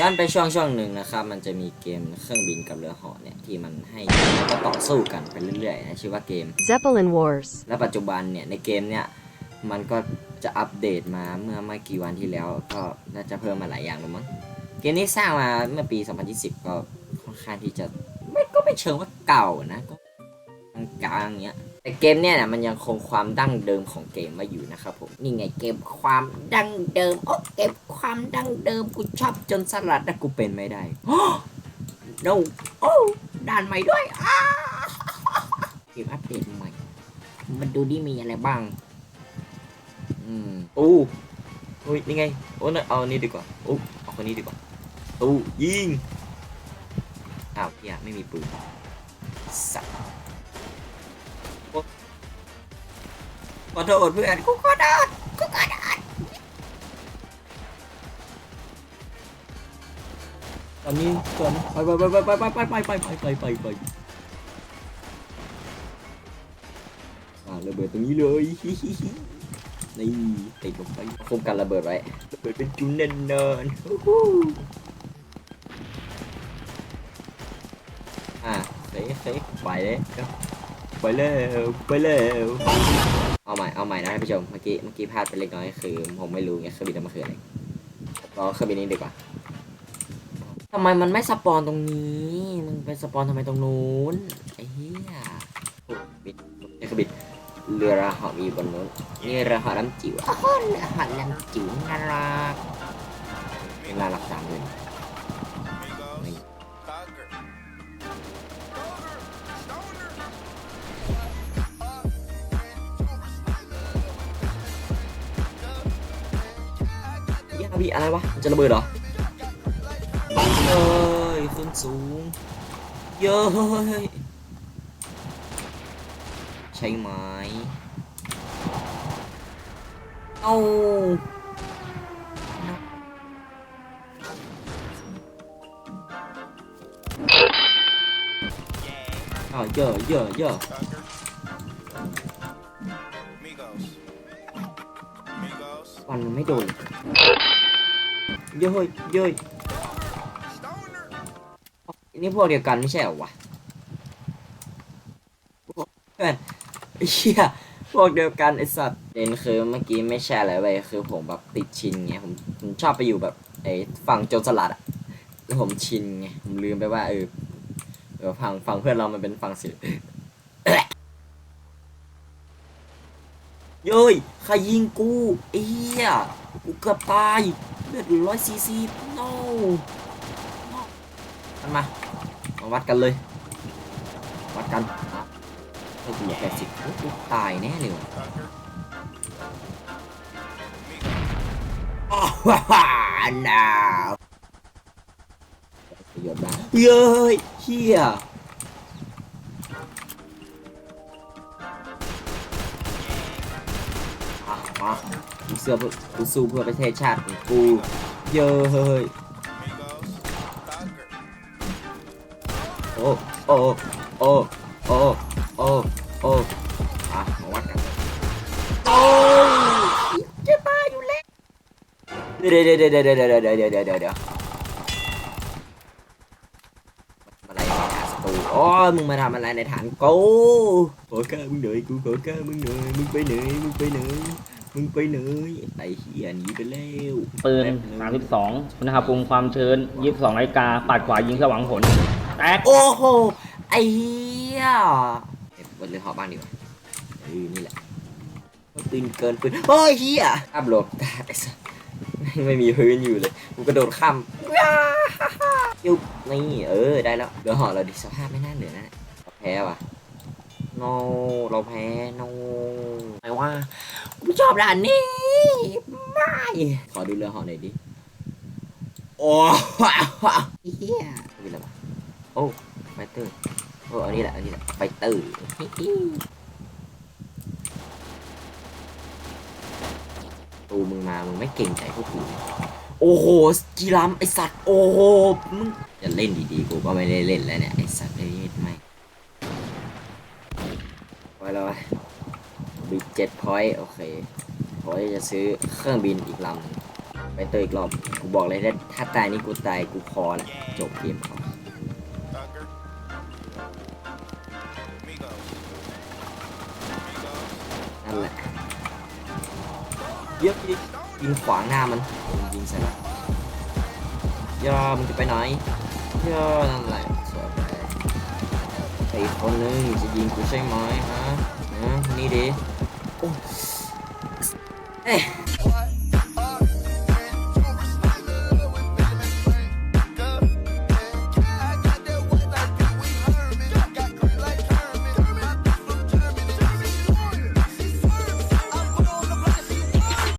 ย้อนไปช่วงช่วงหนึ่งนะครับ มันจะมีเกมเครื่องบินกับเรือเหาะเนี่ยที่มันให้แล้วก็ต่อสู้กันไปเรื่อยๆนะชื่อว่าเกม Zeppelin Wars. และปัจจุบันเนี่ยในเกมเนี่ยมันก็จะอัปเดตมาเมื่อไม่กี่วันที่แล้ว ก็น่าจะเพิ่มมาหลายอย่างแล้วมั้งเกมนี้สร้างมาเมื่อปี 2020 ก็ค่อนข้างที่จะไม่ก็ไม่เชิงว่าเก่านะก็ กลางเงี้ยแต่เกมเนี่ยนะมันยังคงความดั้งเดิมของเกมไว้อยู่นะครับผมนี่ไงเกมความดั้งเดิมโอ้เกมความดั้งเดิมกูชอบจนสลัดแต่กูเป็นไม่ได้ no โอ้ด่านใหม่ด้วยอ้าเกมอัปเดตใหม่ มันดูดิมีอะไรบ้าง อืมอู้โอ้ยนี่ไงโอ้เอาอันนี้ดีกว่าโอ้เอาคนนี้ดีกว่าตู้ยิงอ้าวเฮียไม่มีปืนสัตว ขอโทษเพื่อนกูขอโทษกูขอโทษตอนนี้ก่อนไปไปไปไปไปไปไปไปไปไปไปไปอ่าระเบิดตรงนี้เลยนี่ติดลงไปคุมกันระเบิดไว้ระเบิดเป็นจุนเนินเนินๆฮู้ฮู้อะเซ็กเซ็กไปเลยไปเลยไปเลย เอาใหม่เอาใหม่นะท่านผู้ชมเมื่อกี้เมื่อกี้พลาดไปเล็กน้อยคือ ผมไม่รู้ไงเครื่องบินนั้นมันคืออะไรรอเครื่องบินนี้ดีกว่าทำไมมันไม่สปอนตรงนี้มันไปสปอนทำไมตรงนู้นไอ้เหี้ยโอ้บินไอ้เครื่องบินเรือระเหาะมีบนนู้นนี่เรือเหาะน้ำจิ๋วอ้าวเรือเหาะน้ำจิ๋วน่ารักเป็นน่ารักจังเลย เหี้ยพี่อะไรวะมันจะระเบิดเหรอเย้ยขึ้นสูงเย้ยใช่ไหมเอาอ่าเยอะเยอะเยอะ Migos. Migos. ฟันมันไม่โดน เย้ยเย้ย Stoner. อันนี้พวกเดียวกันไม่ใช่เหรอวะเพื่อนเหี้ยพวกเดียวกันไอสัตว์เด่นคือเมื่อกี้ไม่ใช่อะไรเว้ยคือผมแบบติดชินไงผมผมชอบไปอยู่แบบไอ้ฝั่งโจรสลัดอะแล้วผมชินไงผมลืมไปว่าเออเออฝั่งฝั่งเพื่อนเรามันเป็นฝั่งสิ เย้ยใครยิงกูไอ้เหี้ยกูเกือบตายเลือดร้อยซีซีโนมันมามาวัดกันเลย วัดกันอะเออกูเหแปดสิบกูตายแน่เลยว่ะ Tucker. อ้าวฮ่าหนาวประโยชน์บ้าเย้ยเฮียะกูเสื้อกูสู้เพื่อประเทศชาติของกูเย้ย Migos. Tucker. โอ้โอ้โอ้โอ้โอ้โอ้อะมาวัดกันโอ้ยจะตายอยู่แล้วเดี๋ยวเดี๋ยวเดี๋ยวเดี๋ยวเดี๋ยวเดี๋ยวเดี๋ยวเดี๋ยวเดี๋ยวเดี๋ยวอะไรนฐานศัตรูโอ้ยมึงมาทำอะไรในฐานกูขอก้ามึงหน่อยกูขอก้ามึงหน่อยมึงไปไหนมึงไปไหน มึงไปไหนไอ้เหี้ยหนีไปแล้วปืนแป๊บง32อุณหภูมิความชื้น 22นาฬิกาปัดขวายิงสว่างผล แตก โอ้โหไอ้เหี้ยเก็บบนเรือหอบ้างดีกว่าเออนี่แหละปืนเกินปืนโอ้ยเหี้ยข้ามโลกไอ้สัสไม่มีพื้นอยู่เลยกูกระโดดข้ามว้าฮ่าฮ่ายุบนี่เออได้แล้วเรือหอเราดิสภาพไม่น่าเหลือนะเราแพ้ว่ะ no เราแพ้ no ไม่ว่า กูชอบด่านนี้ไม่ขอดูเรือหอหน่อยดิ โอ้เฮียมีอะไรวะโอ้ไฟเตอร์โอ้อันนี้แหละอันนี้แหละไฟเตอร์ตูมึงมา มึงไม่เก่งใจพวกกูโอ้โหกีรามไอสัตว์ โอ้โห มึงจะเล่นดีๆ กูก็ไม่ได้เล่นแล้วเนี่ย ไอสัตว์เลยไม่ไว้แล้ว บิ๊กเจ็ดพอยต์โอเคพอจะซื้อเครื่องบินอีกลำไปเตยอีกรอบกูบอกเลยถ้าถ้าตายนี่กูตายกูพอละจบเกมเขา Thugger. Migos. Migos. นั่นแหละเยอะยิงยิงขวางหน้ามันยิงใส่ละย่อมันจะไปไหนย่อนั่นแหละสวยไปอีกคนนึงจะยิงกูใช่ไหมฮะฮะนี่ดิ เอ๊ะ What?